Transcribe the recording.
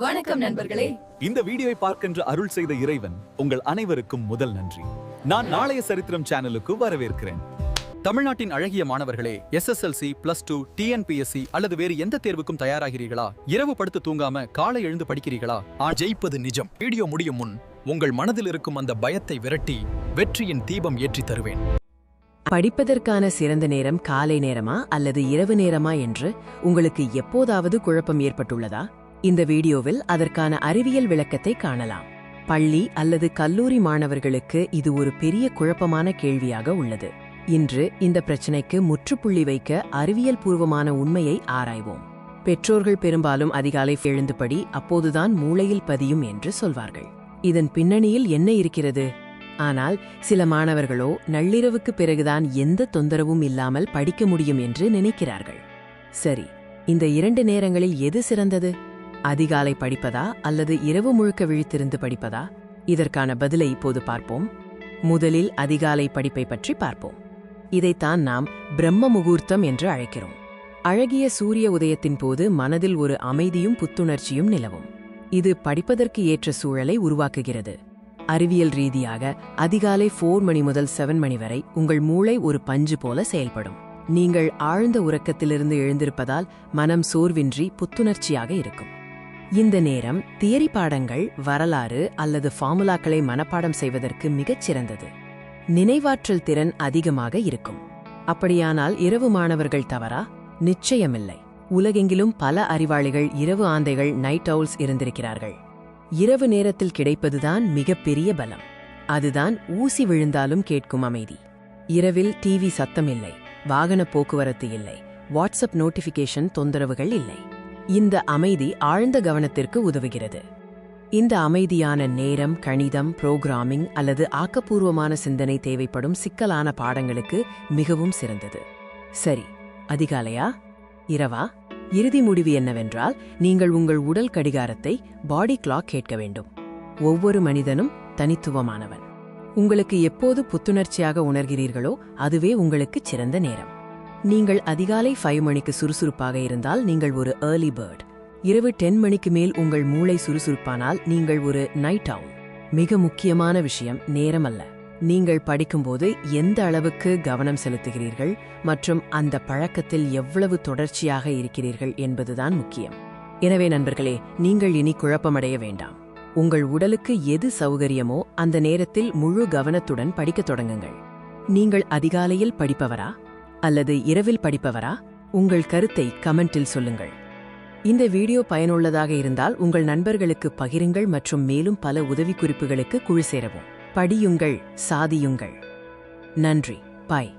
வணக்கம் நண்பர்களே. இந்த வீடியோவை பார்க்கின்ற அருள் செய்த இறைவன் உங்கள் அனைவருக்கும் முதல் நன்றி. நான் நாளைய சரித்திரம் சேனலுக்கு வரவேற்கிறேன். தமிழ்நாட்டின் அழகிய மாணவர்களே எஸ்எஸ்எல்சி பிளஸ் டூ டிஎன்பிஎஸ்சி அல்லது வேறு எந்த தேர்வுக்கும் தயாராகிறீர்களா? இரவு படுத்து தூங்காம காலை எழுந்து படிக்கிறீர்களா? ஆ ஜெயிப்பது நிஜம். வீடியோ முடியும் முன் உங்கள் மனதில் இருக்கும் அந்த பயத்தை விரட்டி வெற்றியின் தீபம் ஏற்றி தருவேன். படிப்பதற்கான சிறந்த நேரம் காலை நேரமா அல்லது இரவு நேரமா என்று உங்களுக்கு எப்போதாவது குழப்பம் ஏற்பட்டுள்ளதா? இந்த வீடியோவில் அதற்கான அறிவியல் விளக்கத்தை காணலாம். பள்ளி அல்லது கல்லூரி மாணவர்களுக்கு இது ஒரு பெரிய குழப்பமான கேள்வியாக உள்ளது. இன்று இந்த பிரச்சினைக்கு முற்றுப்புள்ளி வைக்க அறிவியல் பூர்வமான உண்மையை ஆராய்வோம். பெற்றோர்கள் பெரும்பாலும் அதிகாலை எழுந்துபடி அப்போதுதான் மூளையில் பதியும் என்று சொல்வார்கள். இதன் பின்னணியில் என்ன இருக்கிறது? ஆனால் சில மாணவர்களோ நள்ளிரவுக்கு பிறகுதான் எந்த தொந்தரவும் இல்லாமல் படிக்க முடியும் என்று நினைக்கிறார்கள். சரி இந்த இரண்டு நேரங்களில் எது சிறந்தது? அதிகாலை படிப்பதா அல்லது இரவு முழுக்க விழித்திருந்து படிப்பதா? இதற்கான பதிலை இப்போது பார்ப்போம். முதலில் அதிகாலை படிப்பை பற்றி பார்ப்போம். இதைத்தான் நாம் பிரம்ம முகூர்த்தம் என்று அழைக்கிறோம். அழகிய சூரிய உதயத்தின் போது மனதில் ஒரு அமைதியும் புத்துணர்ச்சியும் நிலவும். இது படிப்பதற்கு ஏற்ற சூழலை உருவாக்குகிறது. அறிவியல் ரீதியாக அதிகாலை ஃபோர் மணி முதல் செவன் மணி வரை உங்கள் மூளை ஒரு பஞ்சு போல செயல்படும். நீங்கள் ஆழ்ந்த உறக்கத்திலிருந்து எழுந்திருப்பதால் மனம் சோர்வின்றி புத்துணர்ச்சியாக இருக்கும். இந்த நேரம் தியரி பாடங்கள் வரலாறு அல்லது ஃபார்முலாக்களை மனப்பாடம் செய்வதற்கு மிகச் சிறந்தது. நினைவாற்றல் திறன் அதிகமாக இருக்கும். அப்படியானால் இரவு மாணவர்கள் தவறா? நிச்சயமில்லை. உலகெங்கிலும் பல அறிவாளிகள் இரவு ஆந்தைகள் நைட் அவுல்ஸ் இருந்திருக்கிறார்கள். இரவு நேரத்தில் கிடைப்பதுதான் மிகப்பெரிய பலம். அதுதான் ஊசி விழுந்தாலும் கேட்கும் அமைதி. இரவில் டிவி சத்தம் இல்லை. வாகன போக்குவரத்து இல்லை. வாட்ஸ்அப் நோட்டிஃபிகேஷன் தொந்தரவுகள் இல்லை. இந்த அமைதி ஆழ்ந்த கவனத்திற்கு உதவுகிறது. இந்த அமைதியான நேரம் கணிதம் புரோகிராமிங் அல்லது ஆக்கப்பூர்வமான சிந்தனை தேவைப்படும் சிக்கலான பாடங்களுக்கு மிகவும் சிறந்தது. சரி அதிகாலையா? இரவா? இறுதி முடிவு என்னவென்றால் நீங்கள் உங்கள் உடல் கடிகாரத்தை பாடி கிளாக் கேட்க வேண்டும். ஒவ்வொரு மனிதனும் தனித்துவமானவன். உங்களுக்கு எப்போது புத்துணர்ச்சியாக உணர்கிறீர்களோ அதுவே உங்களுக்கு சிறந்த நேரம். நீங்கள் அதிகாலை ஃபைவ் மணிக்கு சுறுசுறுப்பாக இருந்தால் நீங்கள் ஒரு ஏர்லி பேர்ட் இரவு டென் மணிக்கு மேல் உங்கள் மூளை சுறுசுறுப்பானால் நீங்கள் ஒரு நைட் அவுல் மிக முக்கியமான விஷயம் நேரம் அல்ல நீங்கள் படிக்கும்போது எந்த அளவுக்கு கவனம் செலுத்துகிறீர்கள் மற்றும் அந்த பழக்கத்தில் எவ்வளவு தொடர்ச்சியாக இருக்கிறீர்கள் என்பதுதான் முக்கியம். எனவே நண்பர்களே நீங்கள் இனி குழப்பமடைய வேண்டாம். உங்கள் உடலுக்கு எது சௌகரியமோ அந்த நேரத்தில் முழு கவனத்துடன் படிக்கத் தொடங்குங்கள். நீங்கள் அதிகாலையில் படிப்பவரா? அல்லது இரவில் படிப்பவரா? உங்கள் கருத்தை கமெண்டில் சொல்லுங்கள். இந்த வீடியோ பயனுள்ளதாக இருந்தால் உங்கள் நண்பர்களுக்கு பகிருங்கள் மற்றும் மேலும் பல உதவிக்குறிப்புகளுக்கு குழு சேரவும். படியுங்கள் சாதியுங்கள். நன்றி. பாய்.